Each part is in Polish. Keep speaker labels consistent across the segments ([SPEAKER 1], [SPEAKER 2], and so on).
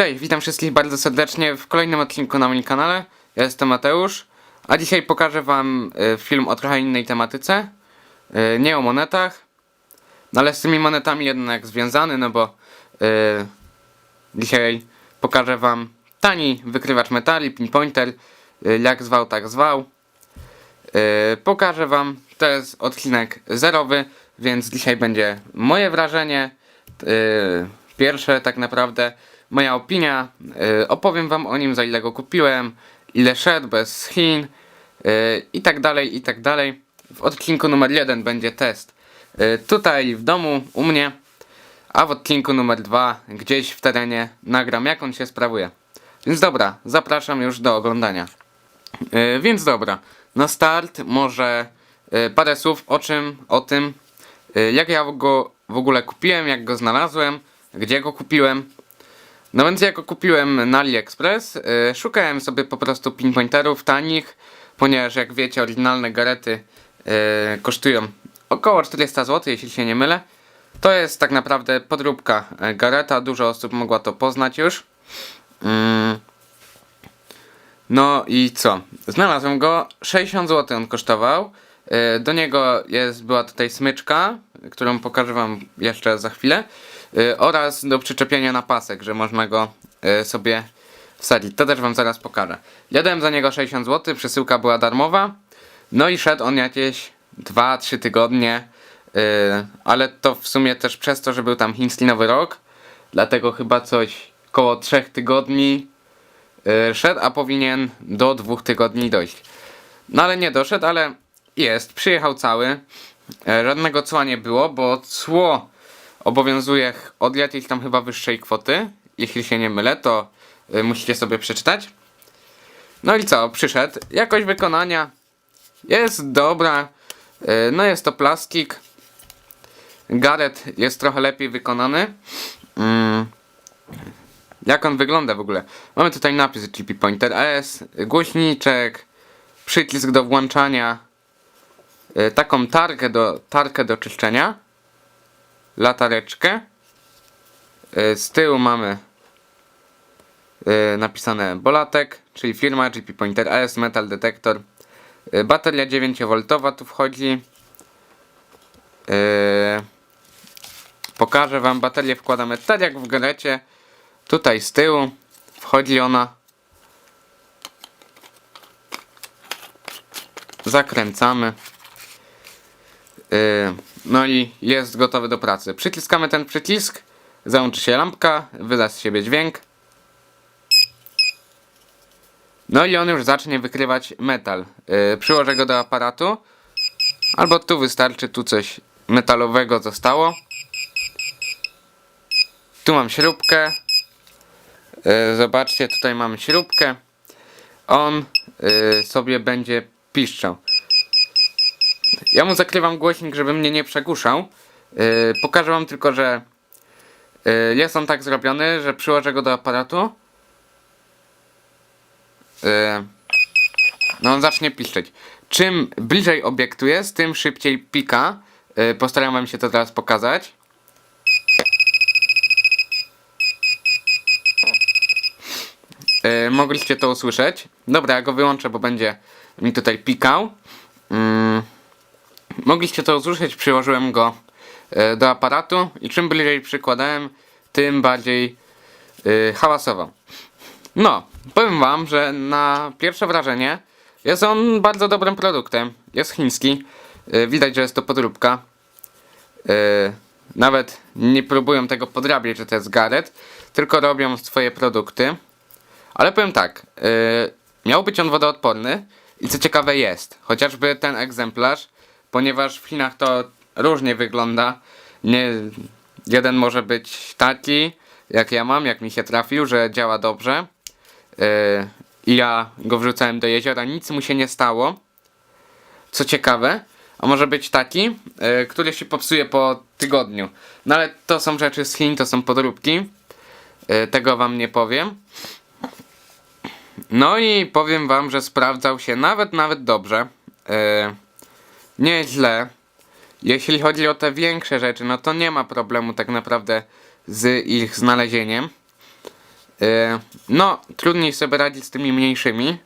[SPEAKER 1] Cześć, witam wszystkich bardzo serdecznie w kolejnym odcinku na moim kanale. Ja jestem Mateusz, a dzisiaj pokażę wam e, film o trochę innej tematyce. E, Nie o monetach, no ale z tymi monetami jednak związany, no bo e, dzisiaj pokażę wam tani wykrywacz metali, pinpointer, jak zwał, tak zwał. Pokażę wam, to jest odcinek zerowy, więc dzisiaj będzie moje wrażenie, pierwsze tak naprawdę, moja opinia, e, opowiem wam o nim, za ile go kupiłem, ile szedł bez Chin e, i tak dalej, i tak dalej. W odcinku numer jeden będzie test e, tutaj w domu, u mnie, a w odcinku numer dwa gdzieś w terenie nagram jak on się sprawuje. Więc dobra, zapraszam już do oglądania. Więc dobra, na start może parę słów o czym, o tym, jak ja go w ogóle kupiłem, jak go znalazłem, gdzie go kupiłem. No więc ja go kupiłem na AliExpress, e, szukałem sobie po prostu pinpointerów tanich, ponieważ jak wiecie oryginalne garety e, kosztują około 400 zł, jeśli się nie mylę. To jest tak naprawdę podróbka e, gareta, dużo osób mogła to poznać już. Mm. No i co? Znalazłem go, 60 zł on kosztował. Do niego jest, była tutaj smyczka, którą pokażę wam jeszcze za chwilę. E, Oraz do przyczepienia na pasek, że można go e, sobie wsadzić. To też wam zaraz pokażę. Jadłem za niego 60 zł, przesyłka była darmowa. No i szedł on jakieś 2-3 tygodnie. e, Ale to w sumie też przez to, że był tam chiński nowy rok. Dlatego chyba coś koło 3 tygodni szedł, a powinien do dwóch tygodni dojść. No ale nie doszedł, ale jest, przyjechał cały. Żadnego cła nie było, bo cło obowiązuje od jakiejś tam chyba wyższej kwoty. Jeśli się nie mylę, to e, musicie sobie przeczytać. No i co, przyszedł. Jakość wykonania jest dobra. E, No jest to plastik. Garet jest trochę lepiej wykonany. Mm. Jak on wygląda w ogóle? Mamy tutaj napis GP Pointer AS, głośniczek, przycisk do włączania, y, taką tarkę do, tarkę do czyszczenia, latareczkę. Y, Z tyłu mamy y, napisane Bolatek, czyli firma GP Pointer AS Metal Detector. Y, Bateria 9V tu wchodzi. Pokażę wam, baterię wkładamy tak jak w garecie. Tutaj z tyłu wchodzi ona. Zakręcamy. Yy, no i jest gotowy do pracy. Przyciskamy ten przycisk, załączy się lampka, wyda z siebie dźwięk. No i on już zacznie wykrywać metal. Yy, przyłożę go do aparatu. Albo tu wystarczy, tu coś metalowego zostało. Tu mam śrubkę. E, Zobaczcie, tutaj mamy śrubkę. On sobie będzie piszczał. Ja mu zakrywam głośnik, żeby mnie nie przegłuszał. E, Pokażę wam tylko, że e, jest on tak zrobiony, że przyłożę go do aparatu. E, No on zacznie piszczeć. Czym bliżej obiektu jest, tym szybciej pika. E, Postaram wam się to teraz pokazać. E, mogliście to usłyszeć. Dobra, ja go wyłączę, bo będzie mi tutaj pikał. Mm, mogliście to usłyszeć, przyłożyłem go e, do aparatu i czym bliżej przykładałem, tym bardziej e, hałasował. No, powiem wam, że na pierwsze wrażenie jest on bardzo dobrym produktem. Jest chiński. E, widać, że jest to podróbka. Nawet nie próbują tego podrabiać, że to jest Gareth, tylko robią swoje produkty. Ale powiem tak, yy, miał być on wodoodporny i co ciekawe jest, chociażby ten egzemplarz, ponieważ w Chinach to różnie wygląda. Nie, jeden może być taki, jak ja mam, jak mi się trafił, że działa dobrze. Yy, I ja go wrzucałem do jeziora, nic mu się nie stało. Co ciekawe, a może być taki, yy, który się popsuje po tygodniu. No ale to są rzeczy z Chin, to są podróbki. Yy, tego wam nie powiem. No i powiem wam, że sprawdzał się nawet, nawet dobrze. Yy, nieźle. Jeśli chodzi o te większe rzeczy, no to nie ma problemu tak naprawdę z ich znalezieniem. E, no, trudniej sobie radzić z tymi mniejszymi,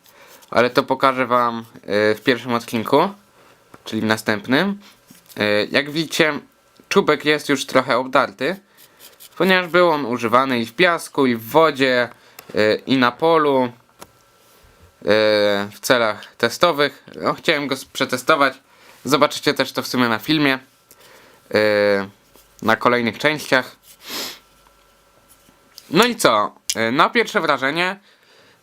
[SPEAKER 1] ale to pokażę wam e, w pierwszym odcinku, czyli w następnym. E, jak widzicie, czubek jest już trochę obdarty, ponieważ był on używany i w piasku, i w wodzie, i na polu w celach testowych. No, chciałem go przetestować. Zobaczycie też to w sumie na filmie. e, Na kolejnych częściach. No i co? E, Na pierwsze wrażenie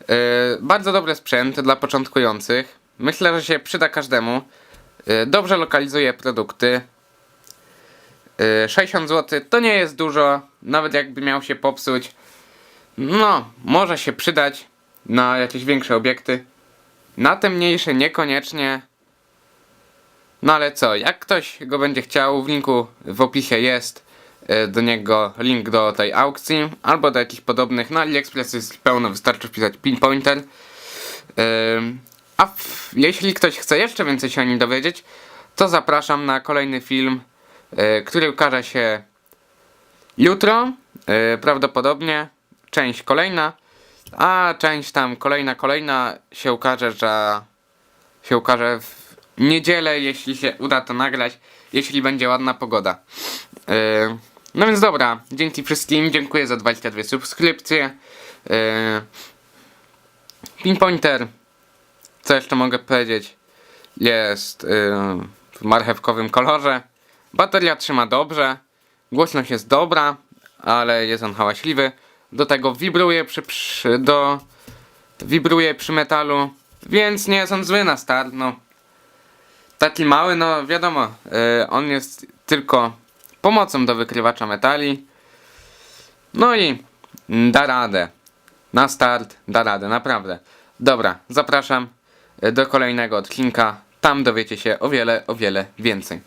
[SPEAKER 1] e, bardzo dobry sprzęt dla początkujących. Myślę, że się przyda każdemu. E, Dobrze lokalizuje produkty. E, 60 zł to nie jest dużo, nawet jakby miał się popsuć. No, może się przydać na jakieś większe obiekty. Na te mniejsze niekoniecznie. No ale co, jak ktoś go będzie chciał, w linku w opisie jest e, do niego link do tej aukcji albo do jakichś podobnych. Na AliExpress jest pełno, wystarczy wpisać pinpointer. A w, jeśli ktoś chce jeszcze więcej się o nim dowiedzieć, to zapraszam na kolejny film, e, który ukaże się jutro, e, prawdopodobnie, część kolejna, a część tam kolejna, kolejna się ukaże, że się ukaże w niedzielę, jeśli się uda to nagrać, jeśli będzie ładna pogoda. Yy, no więc dobra, dzięki wszystkim, dziękuję za 22 subskrypcje. Yy, pinpointer, co jeszcze mogę powiedzieć, jest yy, w marchewkowym kolorze. Bateria trzyma dobrze, głośność jest dobra, ale jest on hałaśliwy. Do tego wibruje przy, przy do wibruje przy metalu, więc nie jest on zły na start, no. Taki mały, no wiadomo, y, on jest tylko pomocą do wykrywacza metali. No i da radę. Na start da radę, naprawdę. Dobra, zapraszam do kolejnego odcinka. Tam dowiecie się o wiele, o wiele więcej.